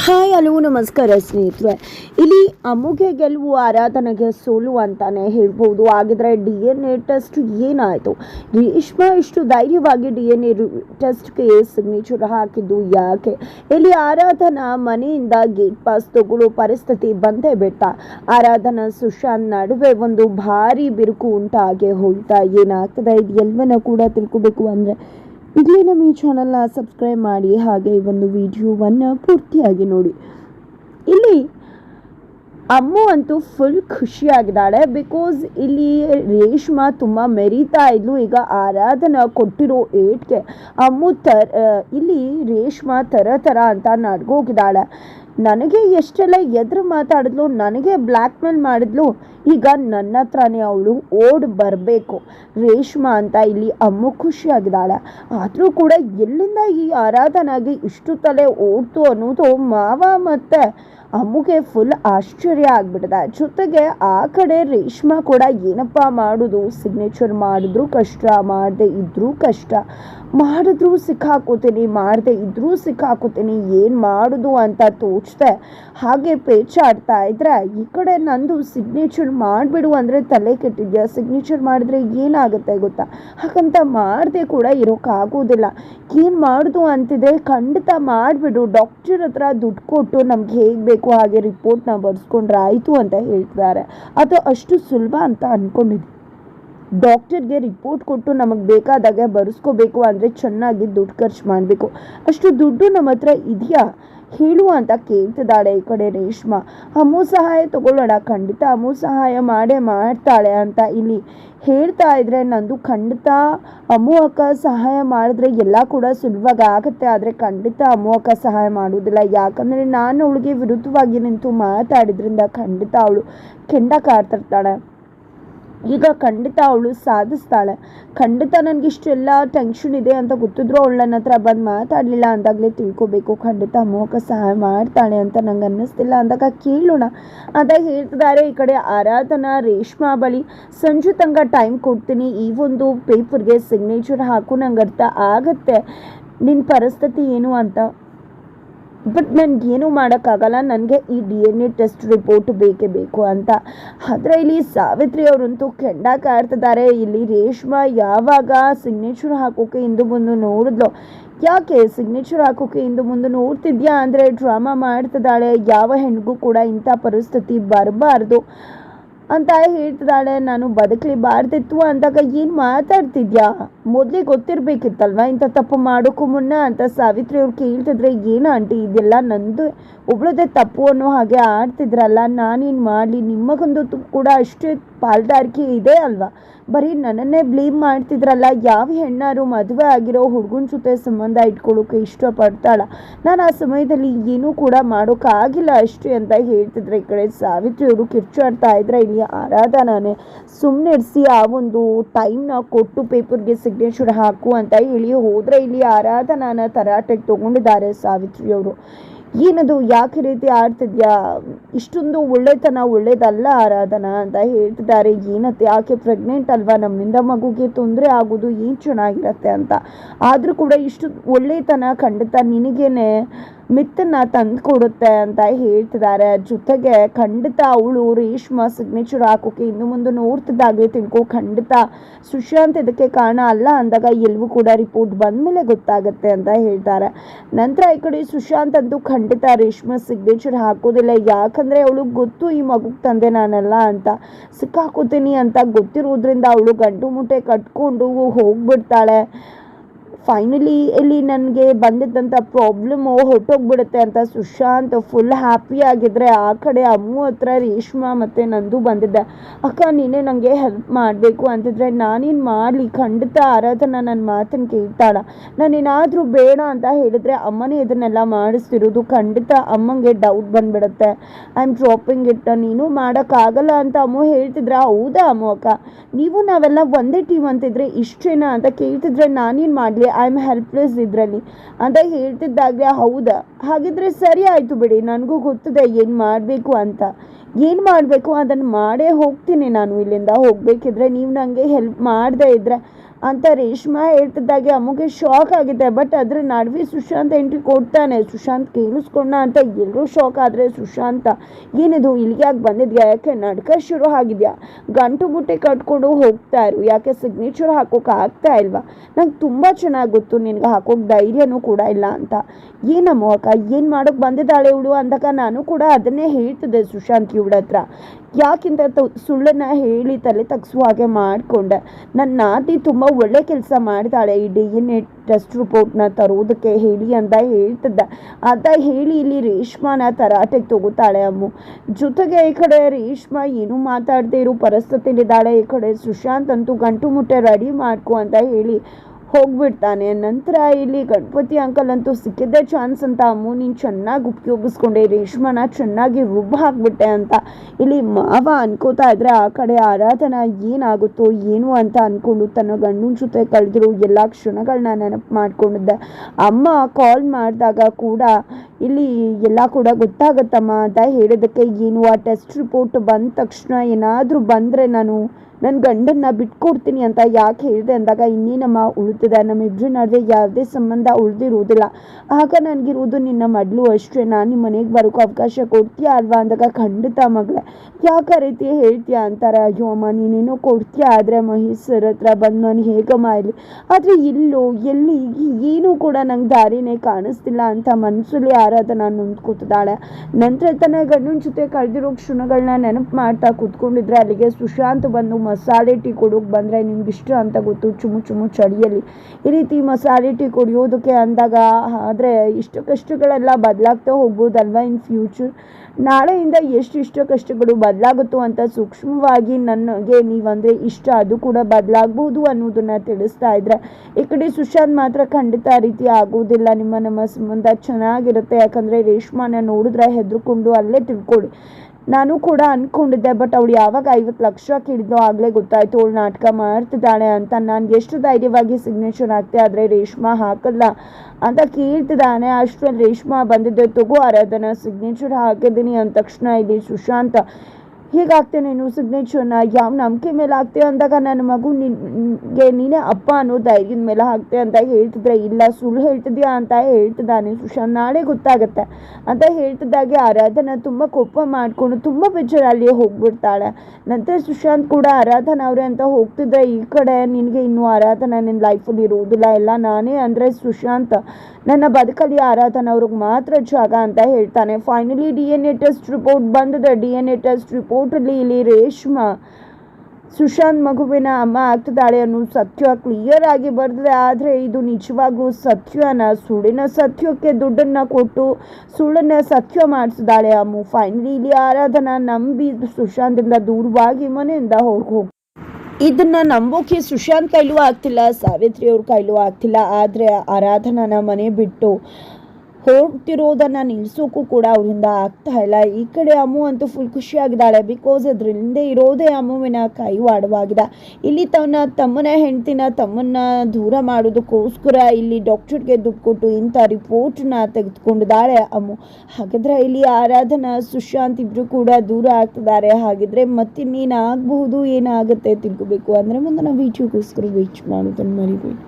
Hi, hello, ನಮಸ್ಕಾರ ಸ್ನೇಹಿತರೆ. ಇಲ್ಲಿ ಅಮುಗೆ ಗೆಲುವು ಆರಾಧನೆಗೆ ಸೋಲು ಅಂತಾನೆ ಹೇಳ್ಬೋದು. ಹಾಗಿದ್ರೆ ಡಿ ಎನ್ ಎ ಟೆಸ್ಟ್ ಏನಾಯಿತು? ರೇಷ್ಮಾ ಇಷ್ಟು ಧೈರ್ಯವಾಗಿ ಡಿ ಎನ್ ಎ ಟೆಸ್ಟ್ಗೆ ಸಿಗ್ನೇಚರ್ ಹಾಕಿದ್ದು ಯಾಕೆ? ಇಲ್ಲಿ ಆರಾಧನಾ ಮನೆಯಿಂದ ಗೇಟ್ ಪಾಸ್ ತಗೊಳ್ಳೋ ಪರಿಸ್ಥಿತಿ ಬಂದೇ ಬಿಟ್ಟ. ಆರಾಧನಾ ಸುಶಾಂತ್ ನಡುವೆ ಒಂದು ಭಾರಿ ಬಿರುಕು ಹಾಗೆ ಹೋಯ್ತಾ ಏನಾಗ್ತದೆ? ಇದು ಎಲ್ಲವನ್ನ ಕೂಡ ತಿಳ್ಕೊಬೇಕು ಅಂದರೆ ಈಗಲೇ ನಮ್ಮ ಈ ಚಾನಲ್ನ ಸಬ್ಸ್ಕ್ರೈಬ್ ಮಾಡಿ, ಹಾಗೆ ಈ ಒಂದು ವಿಡಿಯೋವನ್ನು ಪೂರ್ತಿಯಾಗಿ ನೋಡಿ. ಇಲ್ಲಿ ಅಮ್ಮು ಅಂತೂ ಫುಲ್ ಖುಷಿಯಾಗಿದ್ದಾಳೆ ಬಿಕಾಸ್ ಇಲ್ಲಿ ರೇಷ್ಮಾ ತುಂಬ ಮೆರೀತಾ ಇದ್ಲು, ಈಗ ಆರಾಧನಾ ಕೊಟ್ಟಿರೋ ಏಟ್ಗೆ. ಅಮ್ಮು ತರ ಇಲ್ಲಿ ರೇಷ್ಮಾ ತರ ತರ ಅಂತ ನಡ್ಗೋಗಿದ್ದಾಳೆ. ನನಗೆ ಎಷ್ಟೆಲ್ಲ ಎದುರು ಮಾತಾಡಿದ್ಲು, ನನಗೆ ಬ್ಲ್ಯಾಕ್ ಮೇಲ್ ಮಾಡಿದ್ಲು, ಈಗ ನನ್ನ ಹತ್ರನೇ ಅವಳು ಓಡ್ ಬರಬೇಕು. ರೇಷ್ಮಾ ಅಂತ ಇಲ್ಲಿ ಅಮ್ಮು ಖುಷಿಯಾಗಿದ್ದಾಳೆ. ಆದರೂ ಕೂಡ ಎಲ್ಲಿಂದ ಈ ಆರಾಧನಾಗಿ ಇಷ್ಟು ತಲೆ ಓಡ್ತು ಅನ್ನೋದು ಮಾವ ಮತ್ತೆ ಅಮ್ಮುಗೆ ಫುಲ್ ಆಶ್ಚರ್ಯ ಆಗ್ಬಿಟ್ಟಿದೆ. ಜೊತೆಗೆ ಆ ಕಡೆ ರೇಷ್ಮಾ ಕೂಡ ಏನಪ್ಪ ಮಾಡೋದು ಸಿಗ್ನೇಚರ್ ಮಾಡಿದ್ರು ಕಷ್ಟ, ಮಾಡದೆ ಇದ್ದರೂ ಕಷ್ಟ. ಮಾಡಿದ್ರು ಸಿಕ್ಕಾಕೋತೀನಿ, ಮಾಡದೆ ಇದ್ರೂ ಸಿಕ್ಕಾಕೋತೀನಿ, ಏನು ಮಾಡೋದು ಅಂತ ತೋಚ್ದೆ. ಹಾಗೆ ಪೇಚಾಡ್ತಾ ಇದ್ರೆ, ಈ ಕಡೆ ನಂದು ಸಿಗ್ನೇಚರ್ ಮಾಡಿಬಿಡು ಅಂದರೆ ತಲೆ ಕೆಟ್ಟಿದ್ಯಾ? ಸಿಗ್ನೇಚರ್ ಮಾಡಿದ್ರೆ ಏನಾಗುತ್ತೆ ಗೊತ್ತಾ? ಹಾಗಂತ ಮಾಡದೆ ಕೂಡ ಇರೋಕ್ಕಾಗೋದಿಲ್ಲ ಏನು ಮಾಡೋದು ಅಂತಿದ್ರೆ ಖಂಡಿತ ಮಾಡಿಬಿಡು. ಡಾಕ್ಟರ್ ಹತ್ರ ದುಡ್ಡು ಕೊಟ್ಟು ನಮ್ಗೆ ಹೇಗೆ ಬೇಕು ಹಾಗೆ ರಿಪೋರ್ಟ್ನ ಬರ್ಸ್ಕೊಂಡ್ರೆ ಆಯಿತು ಅಂತ ಹೇಳ್ತಿದ್ದಾರೆ. ಅದು ಅಷ್ಟು ಸುಲಭ ಅಂತ ಅಂದ್ಕೊಂಡಿದ್ದೆ ಡಾಕ್ಟರ್ಗೆ ರಿಪೋರ್ಟ್ ಕೊಟ್ಟು ನಮಗೆ ಬೇಕಾದಾಗ ಬರೆಸ್ಕೋಬೇಕು ಅಂದರೆ ಚೆನ್ನಾಗಿ ದುಡ್ಡು ಖರ್ಚು ಮಾಡಬೇಕು. ಅಷ್ಟು ದುಡ್ಡು ನಮ್ಮ ಹತ್ರ ಇದೆಯಾ? ಹೇಳು ಅಂತ ಕೇಳ್ತಿದ್ದಾಳೆ ಈ ಕಡೆ ರೇಷ್ಮಾ. ಅಮ್ಮು ಸಹಾಯ ತಗೊಳ್ಳೋಣ, ಖಂಡಿತ ಅಮ್ಮು ಸಹಾಯ ಮಾಡೇ ಮಾಡ್ತಾಳೆ ಅಂತ ಇಲ್ಲಿ ಹೇಳ್ತಾ ಇದ್ರೆ ನಂದು ಖಂಡಿತ ಅಮ್ಮು ಅಕ್ಕ ಸಹಾಯ ಮಾಡಿದ್ರೆ ಎಲ್ಲ ಕೂಡ ಸುಲಭವಾಗಿ ಆಗುತ್ತೆ, ಆದರೆ ಖಂಡಿತ ಅಮ್ಮು ಅಕ್ಕ ಸಹಾಯ ಮಾಡುವುದಿಲ್ಲ. ಯಾಕಂದರೆ ನಾನು ಅವಳಿಗೆ ವಿರುದ್ಧವಾಗಿ ನಿಂತು ಮಾತಾಡಿದ್ರಿಂದ ಖಂಡಿತ ಅವಳು ಕೆಂಡ ಕಾಡ್ತಿರ್ತಾಳೆ. ಈಗ ಖಂಡಿತ ಅವಳು ಸಾಧಿಸ್ತಾಳೆ. ಖಂಡಿತ ನನಗೆ ಇಷ್ಟೆಲ್ಲ ಟೆನ್ಷನ್ ಇದೆ ಅಂತ ಗೊತ್ತಿದ್ರು ಅವಳು ನನ್ನ ಹತ್ರ ಬಂದು ಮಾತಾಡಲಿಲ್ಲ ಅಂದಾಗಲೇ ತಿಳ್ಕೊಬೇಕು. ಖಂಡಿತ ಅಮೋಘ ಸಹಾಯ ಮಾಡ್ತಾಳೆ ಅಂತ ನಂಗೆ ಅನ್ನಿಸ್ತಿಲ್ಲ ಅಂದಾಗ ಕೇಳೋಣ. ಅಂತ ಹೇಳ್ತಿದ್ದಾರೆ ಈ ಕಡೆ ಆರಾಧನಾ, ರೇಷ್ಮಾ ಬಳಿ. ಸಂಜು ತನಕ ಟೈಮ್ ಕೊಡ್ತೀನಿ. ಈ ಒಂದು ಪೇಪರ್ಗೆ ಸಿಗ್ನೇಚರ್ ಹಾಕು ನಂಗೆ ಅರ್ಥ ಆಗತ್ತೆ. ನಿನ್ನ ಪರಿಸ್ಥಿತಿ ಏನು ಅಂತ? ಬಟ್ ನನಗೇನು ಮಾಡೋಕ್ಕಾಗಲ್ಲ. ನನಗೆ ಈ D N A test report ಬೇಕೇ ಬೇಕು ಅಂತ. ಆದರೆ ಇಲ್ಲಿ ಸಾವಿತ್ರಿ ಅವರಂತೂ ಕೆಂಡ ಕಾಡ್ತಿದ್ದಾರೆ ಇಲ್ಲಿ ರೇಷ್ಮಾ ಯಾವಾಗ ಸಿಗ್ನೇಚರ್ ಹಾಕೋಕೆ ಇಂದು ಮುಂದೆ ನೋಡಿದ್ಲು. ಯಾಕೆ ಸಿಗ್ನೇಚರ್ ಹಾಕೋಕೆ ಇಂದು ಮುಂದೆ ನೋಡ್ತಿದ್ಯಾ? ಅಂದರೆ ಡ್ರಾಮಾ ಮಾಡ್ತಿದ್ದಾಳೆ. ಯಾವ ಹೆಣ್ಣಿಗೂ ಕೂಡ ಇಂಥ ಪರಿಸ್ಥಿತಿ ಬರಬಾರ್ದು. ಅಂತ ಹೇಳ್ತಿದ್ದಾಳೆ. ನಾನು ಬದುಕಲಿ ಬಾರ್ದಿತ್ತು ಅಂದಾಗ ಏನು ಮಾತಾಡ್ತಿದ್ಯಾ? ಮೊದಲೇ ಗೊತ್ತಿರಬೇಕಿತ್ತಲ್ವ ಇಂಥ ತಪ್ಪು ಮಾಡೋಕ್ಕೂ ಮುನ್ನ? ಅಂತ ಸಾವಿತ್ರಿ ಅವ್ರು ಕೇಳ್ತಿದ್ರೆ, ಏನು ಆಂಟಿ, ಇದೆಲ್ಲ ನಂದು, ಒಬ್ಳದೇ ತಪ್ಪು ಅನ್ನೋ ಹಾಗೆ ಆಡ್ತಿದ್ರಲ್ಲ, ನಾನೇನು ಮಾಡಲಿ? ನಿಮಗೊಂದು ಕೂಡ ಅಷ್ಟೇ ಪಾಲ್ದಾರಿಕೆ ಇದೆ ಅಲ್ವಾ? ಬರೀ ನನ್ನನ್ನೇ ಬ್ಲೇಮ್ ಮಾಡ್ತಿದ್ರಲ್ಲ, ಯಾವ ಹೆಣ್ಣಾರು ಮದುವೆ ಆಗಿರೋ ಹುಡುಗನ ಜೊತೆ ಸಂಬಂಧ ಇಟ್ಕೊಳ್ಳೋಕೆ ಇಷ್ಟಪಡ್ತಾಳ? ನಾನು ಆ ಸಮಯದಲ್ಲಿ ಏನೂ ಕೂಡ ಮಾಡೋಕ್ಕಾಗಿಲ್ಲ ಅಷ್ಟು ಅಂತ ಹೇಳ್ತಿದ್ರೆ ಈ ಕಡೆ ಸಾವಿತ್ರಿ ಅವರು ಕಿರ್ಚಾಡ್ತಾ ಇದ್ರೆ ಇಲ್ಲಿ ಆರಾಧನಾನೆ. ಸುಮ್ಮನಿರಿಸಿ ಆ ಒಂದು ಟೈಮ್ನ ಕೊಟ್ಟು ಪೇಪರ್ಗೆ ಸಿಗ್ನೇಚರ್ ಹಾಕು ಅಂತ ಹೇಳಿ ಹೋದರೆ ಇಲ್ಲಿ ಆರಾಧನಾನ ತರಾಟೆಗೆ ತಗೊಂಡಿದ್ದಾರೆ ಸಾವಿತ್ರಿ ಅವರು ಏನದು, ಯಾಕೆ ರೀತಿ ಆಡ್ತಿದ್ಯಾ? ಇಷ್ಟೊಂದು ಒಳ್ಳೆತನ, ಒಳ್ಳೇದಲ್ಲ ಆರಾಧನಾ ಅಂತ ಹೇಳ್ತಿದ್ದಾರೆ. ಏನತ್ತೆ ಯಾಕೆ ಪ್ರೆಗ್ನೆಂಟ್ ಅಲ್ವಾ? ನಮ್ಮಿಂದ ಮಗುಗೆ ತೊಂದರೆ ಆಗೋದು ಏನು ಚೆನ್ನಾಗಿರತ್ತೆ ಅಂತ. ಆದರೂ ಕೂಡ ಇಷ್ಟು ಒಳ್ಳೆತನ ಖಂಡಿತ ನಿನಗೇನೆ. ಮಿತ್ತನ್ನ ತಂದು ಕೊಡುತ್ತೆ ಅಂತ ಹೇಳ್ತಿದ್ದಾರೆ. ಜೊತೆಗೆ ಖಂಡಿತ ಅವಳು ರೇಷ್ಮಾ ಸಿಗ್ನೇಚರ್ ಹಾಕೋಕೆ ಇನ್ನು ಮುಂದೆ ನೋಡ್ತಿದ್ದಾಗೆ ತಿಳ್ಕೊ, ಖಂಡಿತ ಸುಶಾಂತ್ ಇದಕ್ಕೆ ಕಾರಣ ಅಲ್ಲ ಅಂದಾಗ ಎಲ್ಲವೂ ಕೂಡ ರಿಪೋರ್ಟ್ ಬಂದಮೇಲೆ ಗೊತ್ತಾಗುತ್ತೆ ಅಂತ ಹೇಳ್ತಾರೆ. ನಂತರ ಈ ಕಡೆ ಸುಶಾಂತ್ ಅಂತೂ ಖಂಡಿತ ರೇಷ್ಮಾ ಸಿಗ್ನೇಚರ್ ಹಾಕೋದಿಲ್ಲ. ಯಾಕಂದರೆ ಅವಳು ಗೊತ್ತು ಈ ಮಗುಗೆ ತಂದೆ ನಾನಲ್ಲ ಅಂತ. ಸಿಕ್ಕಾಕೋತೀನಿ ಅಂತ ಗೊತ್ತಿರೋದ್ರಿಂದ ಅವಳು ಗಂಟು ಮುಟ್ಟೆ ಕಟ್ಕೊಂಡು ಹೋಗ್ಬಿಡ್ತಾಳೆ. ಫೈನಲಿ ಇಲ್ಲಿ ನನಗೆ ಬಂದಿದ್ದಂಥ ಪ್ರಾಬ್ಲಮ್ಮು ಹೊರಟೋಗ್ಬಿಡುತ್ತೆ ಅಂತ ಸುಶಾಂತ್ ಫುಲ್ ಹ್ಯಾಪಿ ಆಗಿದ್ರೆ ಆ ಕಡೆ ಅಮ್ಮು ಹತ್ರ ರೇಷ್ಮಾ ಮತ್ತು ನಂದು ಬಂದಿದ್ದೆ, ಅಕ್ಕ, ನೀನೇ ನನಗೆ ಹೆಲ್ಪ್ ಮಾಡಬೇಕು ಅಂತಿದ್ರೆ ನಾನೇನು ಮಾಡಲಿ? ಖಂಡಿತ ಆರಾಧನ ನನ್ನ ಮಾತನ್ನು ಕೇಳ್ತಾಳ. ನಾನೇನಾದರೂ ಬೇಡ ಅಂತ ಹೇಳಿದ್ರೆ ಅಮ್ಮನೇ ಇದನ್ನೆಲ್ಲ ಮಾಡಿಸ್ತಿರೋದು. ಖಂಡಿತ ಅಮ್ಮಂಗೆ ಡೌಟ್ ಬಂದ್ಬಿಡುತ್ತೆ. ಐ ಆಮ್ ಡ್ರಾಪಿಂಗ್ ಇಟ್ಟ ನೀನು ಮಾಡೋಕ್ಕಾಗಲ್ಲ ಅಂತ ಅಮ್ಮ ಹೇಳ್ತಿದ್ರೆ. ಹೌದಾ ಅಮ್ಮು ಅಕ್ಕ? ನೀವು ನಾವೆಲ್ಲ ಒಂದೇ ಟೀಮ್ ಅಂತಿದ್ರೆ ಇಷ್ಟೇನಾ? ಅಂತ ಕೇಳ್ತಿದ್ರೆ ನಾನೇನು ಮಾಡಲಿ? ಐ ಆಮ್ ಹೆಲ್ಪ್ಲೆಸ್ ಇದರಲ್ಲಿ ಅಂತ ಹೇಳ್ತಿದ್ದಾಗಲೇ, ಹೌದಾ? ಹಾಗಿದ್ರೆ ಸರಿ ಆಯಿತು ಬಿಡಿ, ನನಗೂ ಗೊತ್ತಿದೆ ಏನು ಮಾಡಬೇಕು ಅಂತ. ಏನು ಮಾಡಬೇಕು? ಅದನ್ನು ಮಾಡೇ ಹೋಗ್ತೀನಿ ನಾನು ಇಲ್ಲಿಂದ. ಹೋಗಬೇಕಿದ್ರೆ ನೀವು ನನಗೆ ಹೆಲ್ಪ್ ಮಾಡದೇ ಇದ್ದರೆ ಅಂತ ರೇಷ್ಮಾ ಹೇಳ್ತಿದ್ದಾಗೆ ಅಮ್ಮಗೆ ಶಾಕ್ ಆಗಿದೆ. ಬಟ್ ಅದ್ರ ನಡುವೆ ಸುಶಾಂತ್ ಎಂಟ್ರಿ ಕೊಡ್ತಾನೆ. ಸುಶಾಂತ್ ಕೇಳಿಸ್ಕೊಂಡ ಅಂತ ಎಲ್ಲರೂ ಶಾಕ್ ಆದರೆ ಸುಶಾಂತ, ಏನಿದು ಇಲ್ಲಿಗೆ ಯಾಕೆ ಬಂದಿದ್ಯಾ? ಯಾಕೆ ನಡ್ಕ ಶುರು ಆಗಿದ್ಯಾ? ಗಂಟು ಬುಟ್ಟೆ ಕಟ್ಕೊಂಡು ಹೋಗ್ತಾ ಇರು. ಯಾಕೆ ಸಿಗ್ನೇಚರ್ ಹಾಕೋಕೆ ಆಗ್ತಾ ಇಲ್ವಾ? ನಂಗೆ ತುಂಬ ಚೆನ್ನಾಗಿ ಗೊತ್ತು. ನಿನಗೆ ಹಾಕೋಕೆ ಧೈರ್ಯನೂ ಕೂಡ ಇಲ್ಲ ಅಂತ. ಏನಮ್ಮ ಅಕ್ಕ ಏನು ಮಾಡೋಕೆ ಬಂದಿದ್ದಾಳೆ ಇವಳು ಅಂದಾಗ ನಾನು ಕೂಡ ಅದನ್ನೇ ಹೇಳ್ತಿದ್ದೆ ಸುಶಾಂತ್ ಇವಳ ಯಾಕಿಂತ ಸುಳ್ಳನ್ನ ಹೇಳಿ ತಲೆ ತಗ್ಸುವ ಹಾಗೆ ಮಾಡಿಕೊಂಡೆ. ನನ್ನ ನಾತಿ ತುಂಬ ಒಳ್ಳೆ ಕೆಲಸ ಮಾಡ್ತಾಳೆ ಈ ಡಿ ಎನ್ ಎ ಟೆಸ್ಟ್ ರಿಪೋರ್ಟ್ನ ತರೋದಕ್ಕೆ ಹೇಳಿ ಅಂತ ಹೇಳ್ತಿದ್ದೆ. ಅಂತ ಹೇಳಿ ಇಲ್ಲಿ ರೇಷ್ಮಾನ ತರಾಟೆಗೆ ತಗೋತಾಳೆ ಅಮ್ಮು. ಜೊತೆಗೆ ಈ ಕಡೆ ರೇಷ್ಮಾ ಏನು ಮಾತಾಡದೇ ಇರೋ ಪರಿಸ್ಥಿತಿಲಿದ್ದಾಳೆ. ಈ ಕಡೆ ಸುಶಾಂತ್ ಅಂತೂ ಗಂಟು ಮುಟ್ಟೆ ರೆಡಿ ಮಾಡ್ಕೊ ಅಂತ ಹೇಳಿ ಹೋಗ್ಬಿಡ್ತಾನೆ. ನಂತರ ಇಲ್ಲಿ ಗಣಪತಿ ಅಂಕಲ್ ಅಂತೂ ಸಿಕ್ಕಿದ್ದೆ ಚಾನ್ಸ್ ಅಂತ. ಅಮ್ಮು, ನೀನು ಚೆನ್ನಾಗಿ ಉಪಯೋಗಿಸ್ಕೊಂಡೆ, ರೇಷ್ಮನ ಚೆನ್ನಾಗಿ ರುಬ್ಬ ಹಾಕ್ಬಿಟ್ಟೆ ಅಂತ. ಇಲ್ಲಿ ಮಾವ ಅನ್ಕೋತಾ ಇದ್ರೆ ಆ ಕಡೆ ಆರಾಧನಾ ಏನಾಗುತ್ತೋ ಏನು ಅಂತ ಅನ್ಕೊಂಡು ತನ್ನ ಗಂಡನ ಜೊತೆ ಕಳೆದ್ರು ಎಲ್ಲ ಕ್ಷಣಗಳನ್ನ ನೆನಪು ಮಾಡ್ಕೊಂಡಿದ್ದೆ. ಅಮ್ಮ ಕಾಲ್ ಮಾಡಿದಾಗ ಕೂಡ ಇಲ್ಲಿ ಎಲ್ಲ ಕೂಡ ಗೊತ್ತಾಗತ್ತಮ್ಮ ಅಂತ ಹೇಳಿದ್ದಕ್ಕೆ, ಏನು ಆ ಟೆಸ್ಟ್ ರಿಪೋರ್ಟ್ ಬಂದ ತಕ್ಷಣ ಏನಾದರೂ ಬಂದರೆ ನಾನು ನನ್ನ ಗಂಡನ್ನ ಬಿಟ್ಕೊಡ್ತೀನಿ ಅಂತ ಯಾಕೆ ಹೇಳಿದೆ ಅಂದಾಗ ಇನ್ನೇನಮ್ಮ ಉಳಿದಿದೆ ನಮ್ಮಿಬ್ಬರ ನಡುವೆ ಯಾವುದೇ ಸಂಬಂಧ ಉಳಿದಿರುವುದಿಲ್ಲ. ಆಗ ನನಗಿರುವುದು ನಿನ್ನ ಮಡ್ಲು ಅಷ್ಟೇ. ನಾನು ನಿಮ್ಮ ಮನೆಗೆ ಬರೋಕ್ಕೂ ಅವಕಾಶ ಕೊಡ್ತೀಯಾ ಅಲ್ವಾ ಅಂದಾಗ, ಖಂಡಿತ ಮಗಳೇ. ಯಾಕೆ ರೀತಿ ಹೇಳ್ತೀಯಾ ಅಂತಾರೆ. ಅಯ್ಯೋ ಅಮ್ಮ, ನೀನೇನೋ ಕೊಡ್ತೀಯಾ ಆದರೆ ಮಹೇಶ್ವರ ಹತ್ರ ಬಂದು ನಾನು ಹೇಗಮ್ಮ ಇಲ್ಲಿ? ಆದರೆ ಇಲ್ಲೋ, ಎಲ್ಲಿ? ಏನೂ ಕೂಡ ನಂಗೆ ದಾರಿನೇ ಕಾಣಿಸ್ತಿಲ್ಲ ಅಂತ ಮನಸ್ಸಲ್ಲಿ ಆರಾಧನಾ ನೊಂದ್ಕೋತಿದ್ದಾಳೆ. ನಂತರ ತನ್ನ ಗಂಡನ ಜೊತೆ ಕಳೆದಿರೋ ಕ್ಷಣಗಳನ್ನ ನೆನಪು ಮಾಡ್ತಾ ಕೂತ್ಕೊಂಡಿದ್ರೆ ಅಲ್ಲಿಗೆ ಸುಶಾಂತ್ ಬಂದು ಮಸಾಲೆ ಟೀ ಕೊಡೋಕೆ ಬಂದರೆ ನಿಮ್ಗೆ ಇಷ್ಟ ಅಂತ ಗೊತ್ತು, ಚುಮು ಚುಮು ಚಳಿಯಲ್ಲಿ. ಈ ರೀತಿ ಮಸಾಲೆ ಟೀ ಕುಡಿಯೋದಕ್ಕೆ ಅಂದಾಗ, ಆದರೆ ಇಷ್ಟು ಕಷ್ಟಗಳೆಲ್ಲ ಬದಲಾಗ್ತಾ ಹೋಗ್ಬೋದಲ್ವ ಇನ್ ಫ್ಯೂಚರ್? ನಾಳೆಯಿಂದ ಎಷ್ಟು ಇಷ್ಟು ಕಷ್ಟಗಳು ಬದಲಾಗುತ್ತೋ ಅಂತ ಸೂಕ್ಷ್ಮವಾಗಿ ನನಗೆ ನೀವಂದರೆ ಇಷ್ಟ, ಅದು ಕೂಡ ಬದಲಾಗ್ಬೋದು ಅನ್ನೋದನ್ನು ತಿಳಿಸ್ತಾ ಇದ್ರೆ. ಈ ಕಡೆ ಸುಶಾಂತ್ ಮಾತ್ರ ಖಂಡಿತ ರೀತಿ ಆಗೋದಿಲ್ಲ, ನಿಮ್ಮ ನಮ್ಮ ಸಂಬಂಧ ಚೆನ್ನಾಗಿರುತ್ತೆ. ಯಾಕಂದರೆ ರೇಷ್ಮಾನ ನೋಡಿದ್ರೆ ಹೆದರ್ಕೊಂಡು ಅಲ್ಲೇ ತಿಳ್ಕೊಳ್ಳಿ. ನಾನು ಕೂಡ ಅಂದ್ಕೊಂಡಿದ್ದೆ ಬಟ್ ಅವಳು ಯಾವಾಗ ಐವತ್ತು ಲಕ್ಷ ಕೇಳಿದ್ನೋ ಆಗಲೇ ಗೊತ್ತಾಯ್ತು. ಅವಳು ನಾಟಕ ಮಾಡ್ತಿದ್ದಾಳೆ ಅಂತ. ನಾನು ಎಷ್ಟು ಧೈರ್ಯವಾಗಿ ಸಿಗ್ನೇಚರ್ ಹಾಕ್ತೆ ಆದರೆ ರೇಷ್ಮಾ ಹಾಕಲ್ಲ ಅಂತ ಕೇಳ್ತಿದ್ದಾನೆ. ಅಷ್ಟರಲ್ಲಿ ರೇಷ್ಮಾ ಬಂದಿದ್ದೆ, ತಗೋ ಆರಾಧನಾ ಸಿಗ್ನೇಚರ್ ಹಾಕಿದ್ದೀನಿ ಅಂದ ತಕ್ಷಣ ಇಲ್ಲಿ ಸುಶಾಂತ ಹೀಗಾಗ್ತೇನೆ, ನೀನು ಸಿಗ್ನೇಚರ್ನ ಯಾವ ನಂಬಿಕೆ ಮೇಲೆ ಹಾಕ್ತೆ ಅಂದಾಗ ನನ್ನ ಮಗು ನಿನ್ಗೆ, ನೀನೇ ಅಪ್ಪ ಅನ್ನೋ ಧೈರ್ಯದ ಮೇಲೆ ಹಾಕ್ತೆ ಅಂತ ಹೇಳ್ತಿದ್ರೆ, ಇಲ್ಲ, ಸುಳ್ಳು ಹೇಳ್ತಿದ್ಯಾ ಅಂತ ಹೇಳ್ತಿದ್ದಾನೆ ಸುಶಾಂತ್. ನಾಳೆ ಗೊತ್ತಾಗುತ್ತೆ. ಅಂತ ಹೇಳ್ತಿದ್ದಾಗೆ ಆರಾಧನಾ ತುಂಬ ಕೋಪ ಮಾಡಿಕೊಂಡು ತುಂಬ ಬೇಜಾರಲ್ಲಿ ಹೋಗ್ಬಿಡ್ತಾಳೆ. ನಂತರ ಸುಶಾಂತ್ ಕೂಡ ಆರಾಧನಾ ಅವರೇ ಅಂತ ಹೋಗ್ತಿದ್ರೆ, ಈ ಕಡೆ ನಿನಗೆ ಇನ್ನೂ ಆರಾಧನಾ ನಿನ್ನ ಲೈಫಲ್ಲಿ ಇರುವುದಿಲ್ಲ. ಎಲ್ಲ ನಾನೇ ಅಂದರೆ ಸುಶಾಂತ್. ನನ್ನ ಬದುಕಲ್ಲಿ ಆರಾಧನ ಅವ್ರಿಗೆ ಮಾತ್ರ ಜಾಗ ಅಂತ ಹೇಳ್ತಾನೆ. Finally D N A test report ಬಂದಿದೆ. ಡಿ ಎನ್ ಎ ಟೆಸ್ಟ್ ರಿಪೋರ್ಟಲ್ಲಿ ಇಲ್ಲಿ ರೇಷ್ಮಾ, ಸುಶಾಂತ್ ಮಗುವಿನ ಅಮ್ಮ ಆಗ್ತಿದ್ದಾಳೆ ಅನ್ನೋ ಸತ್ಯ ಕ್ಲಿಯರ್ ಆಗಿ ಬರ್ತದೆ ಆದರೆ ಇದು ನಿಜವಾಗ್ಲೂ ಸತ್ಯನ? ಸುಳ್ಳಿನ ಸತ್ಯಕ್ಕೆ ದುಡ್ಡನ್ನು ಕೊಟ್ಟು ಸುಳ್ಳನ್ನ ಸತ್ಯ ಮಾಡಿಸಿದಾಳೆ ಅಮ್ಮು ಫೈನಲಿ ಇಲ್ಲಿ ಆರಾಧನಾ ನಂಬಿ ಸುಶಾಂತಿಂದ ದೂರವಾಗಿ ಮನೆಯಿಂದ ಹೋಗು ಹೋಗಿ ಇದನ್ನ ನಂಬೋಕೆ ಸುಶಾಂತ್ ಕೈಲೂ ಆಗ್ತಿಲ್ಲ, ಸಾವಿತ್ರಿ ಅವ್ರ ಕೈಲೂ ಆಗ್ತಿಲ್ಲ. ಆದರೆ ಆರಾಧನಾನ ಮನೆ ಬಿಟ್ಟು ಹೋಗ್ತಿರೋದನ್ನ ನಿಲ್ಸೋಕ್ಕೂ ಕೂಡ ಅವರಿಂದ ಆಗ್ತಾ ಇಲ್ಲ. ಈ ಕಡೆ ಅಮ್ಮು ಅಂತೂ ಫುಲ್ ಖುಷಿಯಾಗಿದ್ದಾಳೆ. ಬಿಕಾಸ್ ಅದರಿಂದ ಇರೋದೇ ಅಮ್ಮುವಿನ ಕೈವಾಡವಾಗಿದೆ. ಇಲ್ಲಿ ತನ್ನ ತಮ್ಮನ ಹೆಂಡ್ತಿನ ತಮ್ಮನ್ನ ದೂರ ಮಾಡೋದಕ್ಕೋಸ್ಕರ ಇಲ್ಲಿ ಡಾಕ್ಟರ್ಗೆ ದುಡ್ಡು ಕೊಟ್ಟು ಇಂಥ ರಿಪೋರ್ಟ್ನ ತೆಗೆದುಕೊಂಡಿದ್ದಾಳೆ ಅಮ್ಮು ಹಾಗಾದ್ರೆ ಇಲ್ಲಿ ಆರಾಧನಾ, ಸುಶಾಂತ್ ಇಬ್ರು ಕೂಡ ದೂರ ಆಗ್ತಿದ್ದಾರೆ. ಹಾಗಿದ್ರೆ ಮತ್ತಿನ್ನೇನಾಗಬಹುದು, ಏನಾಗುತ್ತೆ ತಿಳ್ಕೋಬೇಕು. ಅಂದರೆ ನಾವು ವೀಡಿಯೋಗೋಸ್ಕರ ವೇಟ್ ಮಾಡೋದನ್ನು ಮರಿಬೇಡಿ.